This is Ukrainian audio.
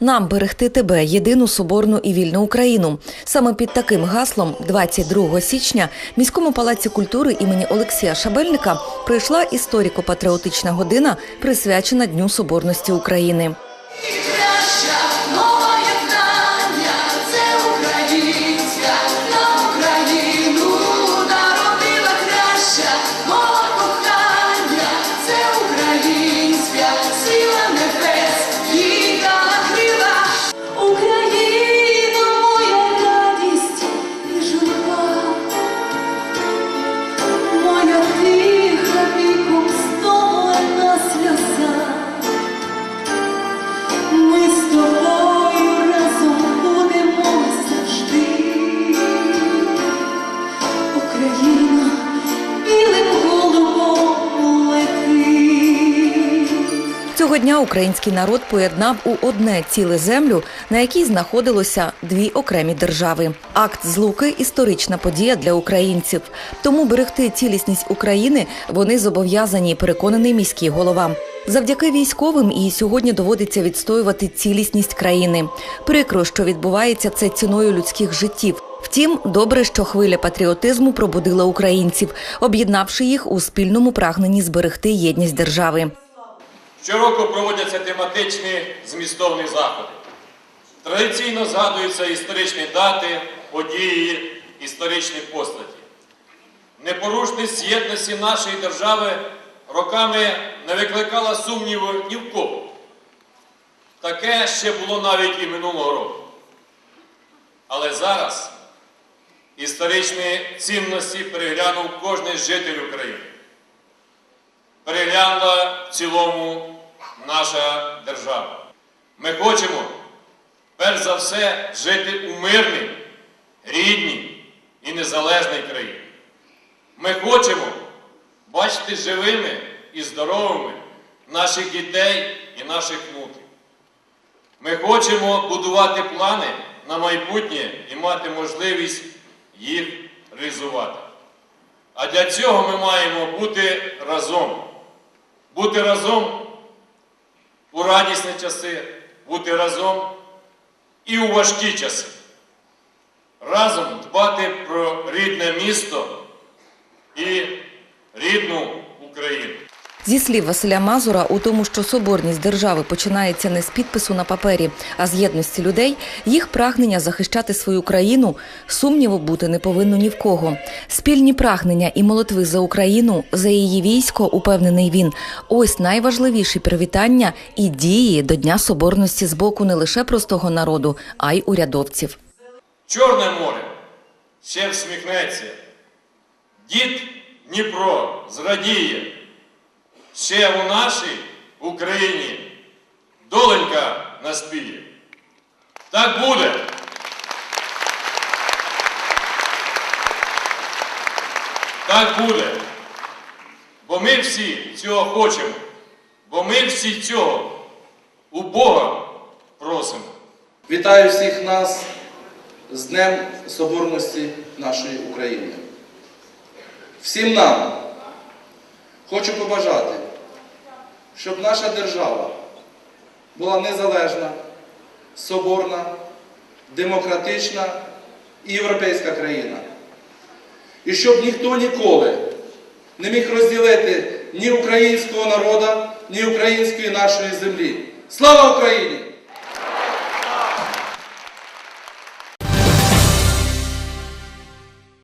Нам берегти тебе, єдину соборну і вільну Україну. Саме під таким гаслом, 22 січня, міському палаці культури імені Олексія Шабельника прийшла історико-патріотична година, присвячена Дню Соборності України. Цього дня український народ поєднав у одне ціле землю, на якій знаходилося дві окремі держави. Акт злуки історична подія для українців. Тому берегти цілісність України вони зобов'язані, переконаний міський голова. Завдяки військовим і сьогодні доводиться відстоювати цілісність країни. Прикро, що відбувається це ціною людських життів. Втім, добре, що хвиля патріотизму пробудила українців, об'єднавши їх у спільному прагненні зберегти єдність держави. Щороку проводяться тематичні змістовні заходи. Традиційно згадуються історичні дати, події, історичні постаті. Непорушність єдності нашої держави роками не викликала сумніву ні в кого. Таке ще було навіть і минулого року. Але зараз історичні цінності переглянув кожний житель України переглянула цілому наша держава. Ми хочемо, перш за все, жити у мирній, рідній і незалежній країні. Ми хочемо бачити живими і здоровими наших дітей і наших внуків. Ми хочемо будувати плани на майбутнє і мати можливість їх реалізувати. А для цього ми маємо бути разом. Бути разом у радісні часи, бути разом і у важкі часи. Разом дбати про рідне місто і рідну Україну. Зі слів Василя Мазура, у тому, що соборність держави починається не з підпису на папері, а з єдності людей, їх прагнення захищати свою країну сумніву бути не повинно ні в кого. Спільні прагнення і молитви за Україну, за її військо, упевнений він. Ось найважливіші привітання і дії до Дня Соборності з боку не лише простого народу, а й урядовців. Чорне море ще всміхнеться. Дід Дніпро зрадіє. Ще у нашій Україні доленька наспіє. Так буде. Так буде. Бо ми всі цього хочемо. Бо ми всі цього у Бога просимо. Вітаю всіх нас з Днем Соборності нашої України. Всім нам хочу побажати, щоб наша держава була незалежна, соборна, демократична і європейська країна. І щоб ніхто ніколи не міг розділити ні українського народу, ні української нашої землі. Слава Україні!